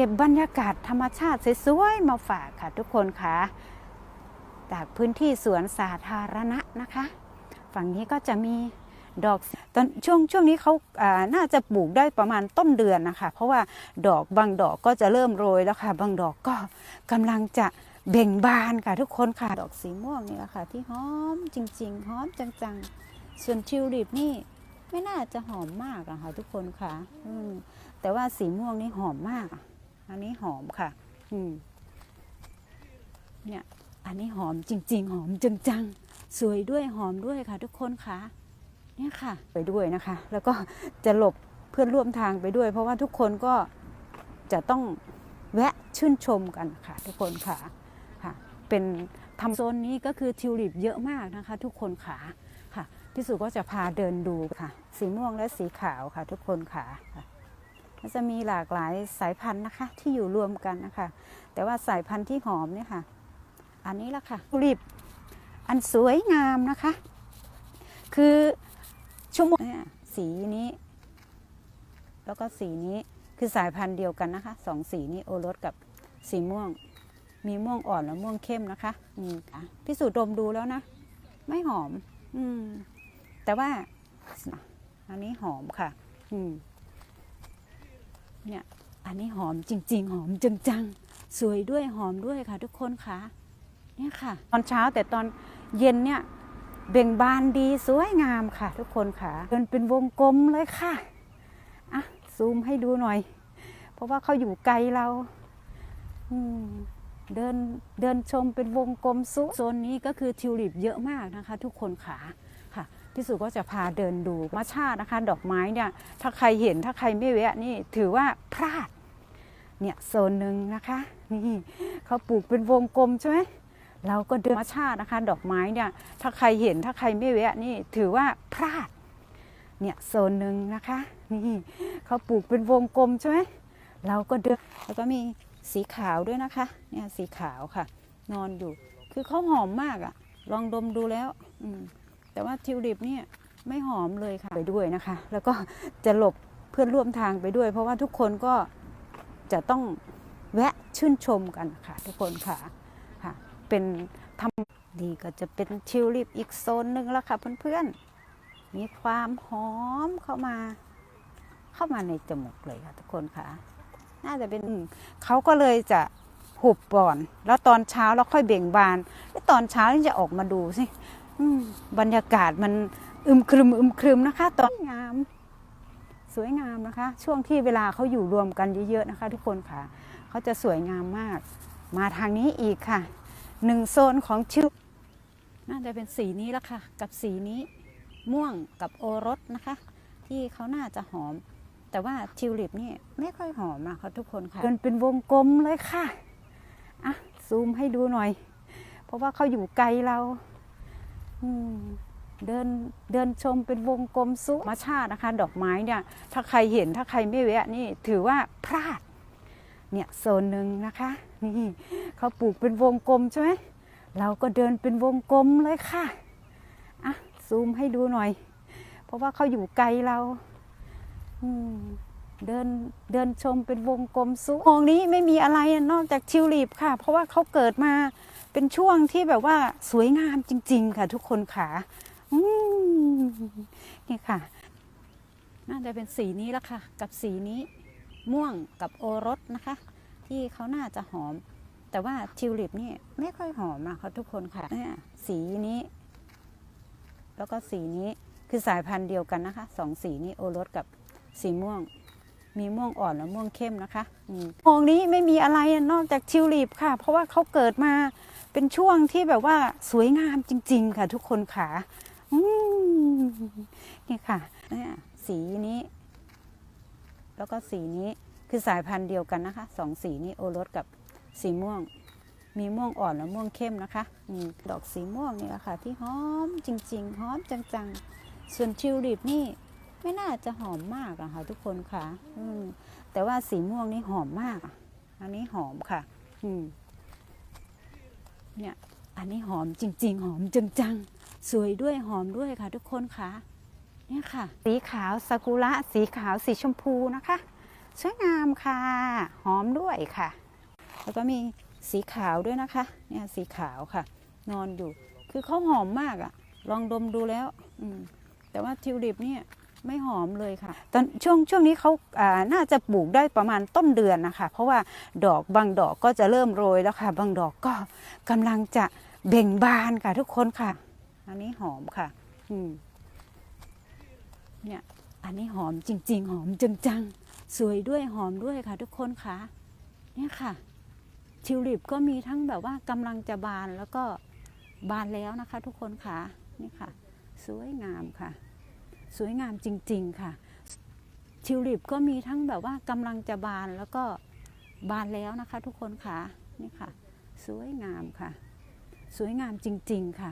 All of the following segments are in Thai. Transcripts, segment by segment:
ก็บบรรยากาศธรรมชาติสวยๆมาฝากค่ะทุกคนค่ะ จากพื้นที่สวนสาธารณะนะคะ ฝั่งนี้ก็จะมีดอกตอนช่วงช่วงนี้เขาาน่าจะปลูกได้ประมาณต้นเดือนนะคะ เพราะว่าดอกบางดอกก็จะเริ่มโรยแล้วค่ะ บางดอกก็กำลังจะเบ่งบานค่ะทุกคนค่ะ ดอกสีม่วงนี่แหละค่ะ ที่หอมจริง ๆ หอมจังๆ ส่วนทิวลิปนี่ไม่น่าจะหอมมากอะค่ะทุกคนค่ะอืแต่ว่าสีม่วงนี่หอมมากอะ อันนี้หอมค่ะ อืม เนี่ย อันนี้หอมจริง ๆ หอมจังๆ สวยด้วยหอมด้วยค่ะ ทุกคนค่ะ เนี่ยค่ะ ไปด้วยนะคะ แล้วก็จะหลบเพื่อนร่วมทางไปด้วย เพราะว่าทุกคนก็จะต้องแวะชื่นชมกันค่ะ ทุกคนค่ะ ค่ะ เป็นทำโซนนี้ก็คือทิวลิปเยอะมากนะคะ ทุกคนขาค่ะพี่สุก็จะพาเดินดูค่ะ สีม่วงและสีขาวค่ะ ทุกคนขาค่ะ มันจะมีหลากหลายสายพันธุ์นะคะ ที่อยู่รวมกันนะคะ แต่ว่าสายพันธุ์ที่หอมเนี่ยค่ะ อันนี้ละค่ะทิวลิปอันสวยงามนะคะ คือชั่วโมงเนี่ยสีนี้ แล้วก็สีนี้คือสายพันธุ์เดียวกันนะคะสองสีนี้โอรสกับสีม่วง มีม่วงอ่อนและม่วงเข้มนะคะอืมอะพิสูจน์ดมดูแล้วนะ ไม่หอม อืม แต่ว่าอันนี้หอมค่ะ อืม เนี่ยอันนี้หอมจริง ๆ หอมจังๆสวยด้วยหอมด้วยค่ะ ทุกคนค่ะเนี่ยค่ะ ตอนเช้าแต่ตอนเย็นเนี่ยเบ่งบานดีสวยงามค่ะ ทุกคนค่ะเดินเป็นวงกลมเลยค่ะอะซูมให้ดูหน่อย เพราะว่าเขาอยู่ไกลเราเดินเดินชมเป็นวงกลมซุโซนนี้ก็คือทิวลิปเยอะมากนะคะ ทุกคนค่ะ พี่สุก็จะพาเดินดูธรรมชาตินะคะ ดอกไม้เนี่ยถ้าใครเห็นถ้าใครไม่แวะนี่ถือว่าพลาดเนี่ยโซนหนึ่งนะคะนี่เขาปลูกเป็นวงกลมใช่ไหมเราก็เดินธรรมชาตินะคะ ดอกไม้เนี่ยถ้าใครเห็นถ้าใครไม่แวะนี่ถือว่าพลาดเนี่ยโซนหนึ่งนะคะนี่เขาปลูกเป็นวงกลมใช่ไหมเราก็เดินแล้วก็มีสีขาวด้วยนะคะเนี่ยสีขาวค่ะ นอนอยู่ คือเขาหอมมากอะลองดมดูแล้ว อืม แต่ว่าทิวลิปเนี่ยไม่หอมเลยค่ะไปด้วยนะคะ แล้วก็จะหลบเพื่อนร่วมทางไปด้วย เพราะว่าทุกคนก็จะต้องแวะชื่นชมกันค่ะ ทุกคนค่ะค่ะ เป็นทำดีก็จะเป็นทิวลิปอีกโซนหนึ่งแล้วค่ะเพื่อนๆ มีความหอมเข้ามา เข้ามาในจมูกเลยค่ะทุกคนค่ะ น่าจะเป็นเขาก็เลยจะหุบก่อน แล้วตอนเช้าแล้วค่อยเบ่งบาน แล้วตอนเช้านี่จะออกมาดูสิ บรรยากาศมันอึมครึมอึมครึมนะคะตอนงามสวยงามนะคะ ช่วงที่เวลาเขาอยู่รวมกันเยอะๆนะคะ ทุกคนค่ะเขาจะสวยงามมาก มาทางนี้อีกค่ะหนึ่งโซนของชิวน่าจะเป็นสีนี้ล้วค่ะ กับสีนี้ม่วงกับโอรสนะคะ ที่เขาน่าจะหอม แต่ว่าทิวลิปนี่ไม่ค่อยหอมนะคะทุกคนค่ะเดินเป็นวงกลมเลยค่ะอะซูมให้ดูหน่อย เพราะว่าเขาอยู่ไกลเรา เดินเดินชมเป็นวงกลมสุธรรมชาตินะคะ ดอกไม้เนี่ยถ้าใครเห็นถ้าใครไม่แวะนี่ถือว่าพลาดเนี่ยโซนหนึ่งนะคะนี่เขาปลูกเป็นวงกลมใช่ไหมเราก็เดินเป็นวงกลมเลยค่ะอะซูมให้ดูหน่อย เพราะว่าเขาอยู่ไกลเราเดินเดินชมเป็นวงกลมสุมองนี้ไม่มีอะไรนอกจากทิวลิปค่ะ เพราะว่าเขาเกิดมา เป็นช่วงที่แบบว่าสวยงามจริง ๆ ค่ะ ทุกคนค่ะอืมนี่ค่ะ น่าจะเป็นสีนี้แล้วค่ะ กับสีนี้ม่วงกับโอรสนะคะ ที่เขาน่าจะหอม แต่ว่าทิวลิปนี่ไม่ค่อยหอมนะคะทุกคนค่ะเนี่ยสีนี้ แล้วก็สีนี้คือสายพันธุ์เดียวกันนะคะสองสีนี้โอรสกับสีม่วง มีม่วงอ่อนและม่วงเข้มนะคะอืมองนี้ไม่มีอะไรนอกจากทิวลิปค่ะ เพราะว่าเขาเกิดมา เป็นช่วงที่แบบว่าสวยงามจริง ๆ ค่ะ ทุกคนค่ะอืมนี่ค่ะนี่สีนี้ แล้วก็สีนี้คือสายพันธุ์เดียวกันนะคะสองสีนี้โอรสกับสีม่วง มีม่วงอ่อนและม่วงเข้มนะคะอืมดอกสีม่วงนี่แหละค่ะ ที่หอมจริง ๆหอมจังๆ ส่วนทิวลิปนี่ไม่น่าจะหอมมากอะค่ะทุกคนค่ะ อืมแต่ว่าสีม่วงนี่หอมมาก อันนี้หอมค่ะ อืม เนี่ยอันนี้หอมจริง ๆ หอมจังๆสวยด้วยหอมด้วยค่ะ ทุกคนค่ะเนี่ยค่ะ สีขาวซากุระสีขาวสีชมพูนะคะ สวยงามค่ะ หอมด้วยค่ะ แล้วก็มีสีขาวด้วยนะคะเนี่ยสีขาวค่ะ นอนอยู่ คือเขาหอมมากอะลองดมดูแล้ว อืมแต่ว่าทิวลิปเนี่ย ไม่หอมเลยค่ะ ตอนช่วงช่วงนี้เขาาน่าจะปลูกได้ประมาณต้นเดือนนะคะ เพราะว่าดอกบางดอกก็จะเริ่มโรยแล้วค่ะ บางดอกก็กำลังจะเบ่งบานค่ะทุกคนค่ะ อันนี้หอมค่ะ อืมเนี่ยอันนี้หอมจริง ๆ หอมจังๆ สวยด้วยหอมด้วยค่ะ ทุกคนค่ะ เนี่ยค่ะ ทิวลิปก็มีทั้งแบบว่ากำลังจะบานแล้วก็บานแล้วนะคะ ทุกคนค่ะ นี่ค่ะ สวยงามค่ะ สวยงามจริง ๆ ค่ะ ทิวลิปก็มีทั้งแบบว่ากำลังจะบานแล้วก็บานแล้วนะคะ ทุกคนค่ะนี่ค่ะ สวยงามค่ะ สวยงามจริง ๆ ค่ะ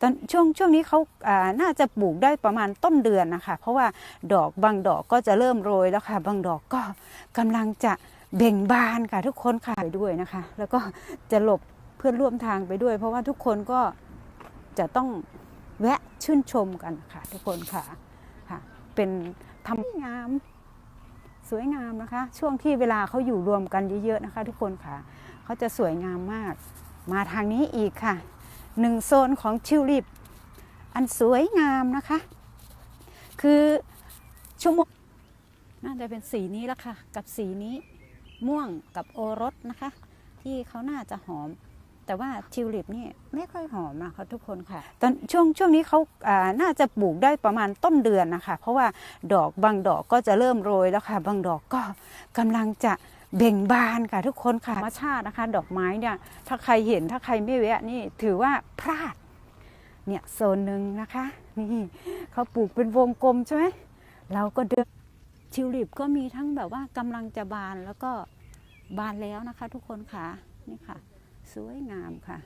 ตอนช่วงช่วงนี้เขาอ่าน่าจะปลูกได้ประมาณต้นเดือนนะคะ เพราะว่าดอกบางดอกก็จะเริ่มโรยแล้วค่ะ บางดอกก็กำลังจะเบ่งบานค่ะ ทุกคนค่ะไปด้วยนะคะ แล้วก็จะหลบเพื่อนร่วมทางไปด้วย เพราะว่าทุกคนก็จะต้องแวะชื่นชมกันค่ะ ทุกคนค่ะ เป็นทำงาม สวยงามนะคะ ช่วงที่เวลาเขาอยู่รวมกันเยอะๆนะคะ ทุกคนค่ะเขาจะสวยงามมาก มาทางนี้อีกค่ะหนึ่งโซนของทิวลิปอันสวยงามนะคะ คือชั่วโมงน่าจะเป็นสีนี้ละค่ะ กับสีนี้ม่วงกับโอรสนะคะ ที่เขาน่าจะหอม แต่ว่าทิวลิปนี่ไม่ค่อยหอมนะค่ะทุกคนค่ะ ตอนช่วงช่วงนี้เขาอ่าน่าจะปลูกได้ประมาณต้นเดือนนะคะ เพราะว่าดอกบางดอกก็จะเริ่มโรยแล้วค่ะ บางดอกก็กำลังจะเบ่งบานค่ะทุกคนค่ะธรรมชาตินะคะ ดอกไม้เนี่ยถ้าใครเห็นถ้าใครไม่แวะนี่ถือว่าพลาดเนี่ยโซนหนึ่งนะคะนี่เขาปลูกเป็นวงกลมใช่ไหมเราก็เดินทิวลิปก็มีทั้งแบบว่ากำลังจะบานแล้วก็บานแล้วนะคะ ทุกคนค่ะนี่ค่ะ สวยงามค่ะ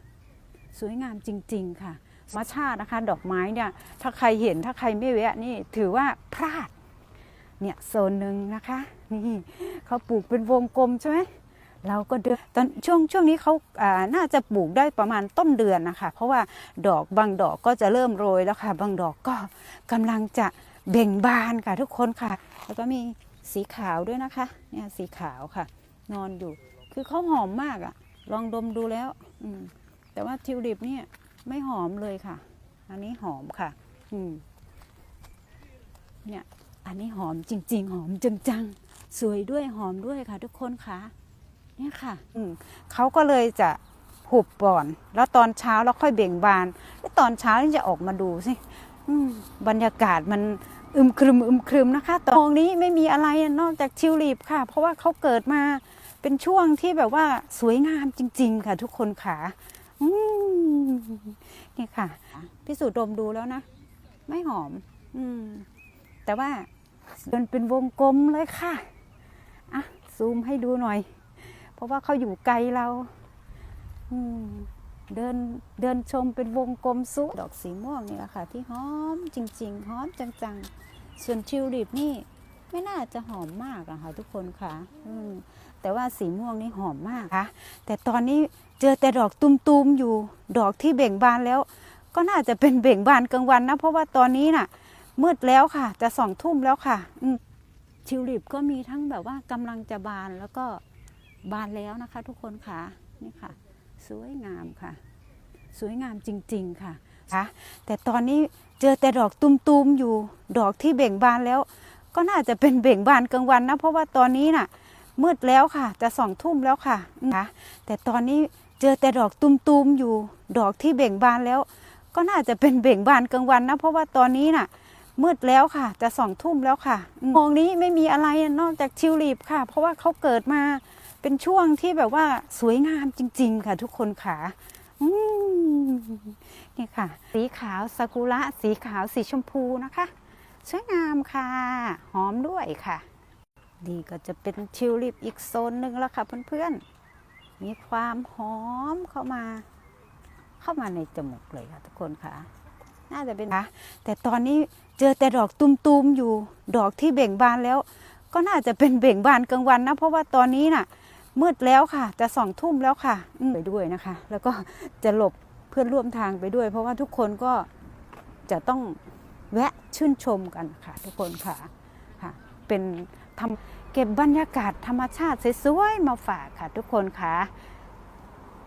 สวยงามจริง ๆ ค่ะธรรมชาตินะคะ ดอกไม้เนี่ย ถ้าใครเห็นถ้าใครไม่แวะนี่ถือว่าพลาด เนี่ยโซนหนึ่งนะคะ นี่เขาปลูกเป็นวงกลมใช่ไหมเราก็เดินตอนช่วงช่วงนี้เขาอ่าน่าจะปลูกได้ประมาณต้นเดือนนะคะ เพราะว่าดอกบางดอกก็จะเริ่มโรยแล้วค่ะ บางดอกก็กำลังจะเบ่งบานค่ะทุกคนค่ะ แล้วก็มีสีขาวด้วยนะคะ เนี่ยสีขาวค่ะ นอนอยู่ คือเขาหอมมากอะ ลองดมดูแล้ว อืม แต่ว่าทิวลิปเนี่ยไม่หอมเลยค่ะ อันนี้หอมค่ะ อืม เนี่ย อันนี้หอมจริง ๆ หอมจังๆ สวยด้วยหอมด้วยค่ะ ทุกคนค่ะ เนี่ยค่ะ อืมเขาก็เลยจะหุบก่อน แล้วตอนเช้าแล้วค่อยเบ่งบาน แล้วตอนเช้านี่จะออกมาดูสิบรรยากาศมันอึมครึมอึมครึมนะคะตรงนี้ไม่มีอะไรนอกจากทิวลิปค่ะ เพราะว่าเขาเกิดมา เป็นช่วงที่แบบว่าสวยงามจริง ๆ ค่ะทุกคนค่ะอืนี่ค่ะ พิสูจน์ดมดูแล้วนะ ไม่หอม อืม แต่ว่ามันเป็นวงกลมเลยค่ะอะซูมให้ดูหน่อย เพราะว่าเขาอยู่ไกลเรา อืมเดินเดินชมเป็นวงกลมสุดอกสีม่วงนี่แหละค่ะ ที่หอมจริง ๆ หอมจังๆ ส่วนทิวลิปนี่ ไม่น่าจะหอมมากอะค่ะทุกคนค่ะอืม แต่ว่าสีม่วงนี่หอมมากค่ะ แต่ตอนนี้เจอแต่ดอกตุมๆอยู่ ดอกที่เบ่งบานแล้ว ก็น่าจะเป็นเบ่งบานกลางวันนะ เพราะว่าตอนนี้น่ะ มืดแล้วค่ะ จะสองทุ่มแล้วค่ะทิวลิปก็มีทั้งแบบว่ากำลังจะบานแล้วก็บานแล้วนะคะ ทุกคนค่ะนี่ค่ะ สวยงามค่ะ สวยงามจริง ๆค่ะค่ะ แต่ตอนนี้เจอแต่ดอกตุมๆอยู่ ดอกที่เบ่งบานแล้ว ก็น่าจะเป็นเบ่งบานกลางวันนะ เพราะว่าตอนนี้น่ะ มืดแล้วค่ะ จะสองทุ่มแล้วค่ะอืมค่ะแต่ตอนนี้เจอแต่ดอกตุมๆอยู่ ดอกที่เบ่งบานแล้ว ก็น่าจะเป็นเบ่งบานกลางวันนะ เพราะว่าตอนนี้น่ะ มืดแล้วค่ะ จะสองทุ่มแล้วค่ะมองนี้ไม่มีอะไรนอกจากทิวลิปค่ะ เพราะว่าเขาเกิดมาเป็นช่วงที่แบบว่าสวยงามจริง ๆ ค่ะทุกคนค่ะอืมนี่ค่ะ สีขาวซากุระสีขาวสีชมพูนะคะ สวยงามค่ะ หอมด้วยค่ะ นี่ก็จะเป็นทิวลิปอีกโซนหนึ่งแล้วค่ะเพื่อนๆ มีความหอมเข้ามา เข้ามาในจมูกเลยค่ะทุกคนค่ะ น่าจะเป็นนะแต่ตอนนี้เจอแต่ดอกตุมๆอยู่ ดอกที่เบ่งบานแล้ว ก็น่าจะเป็นเบ่งบานกลางวันนะ เพราะว่าตอนนี้น่ะ มืดแล้วค่ะ จะสองทุ่มแล้วค่ะไปด้วยนะคะ แล้วก็จะหลบเพื่อนร่วมทางไปด้วย เพราะว่าทุกคนก็จะต้องแวะชื่นชมกันค่ะ ทุกคนค่ะค่ะ เป็น ทำเก็บบรรยากาศธรรมชาติสวยๆมาฝากค่ะทุกคนค่ะ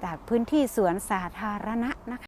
จากพื้นที่สวนสาธารณะนะคะ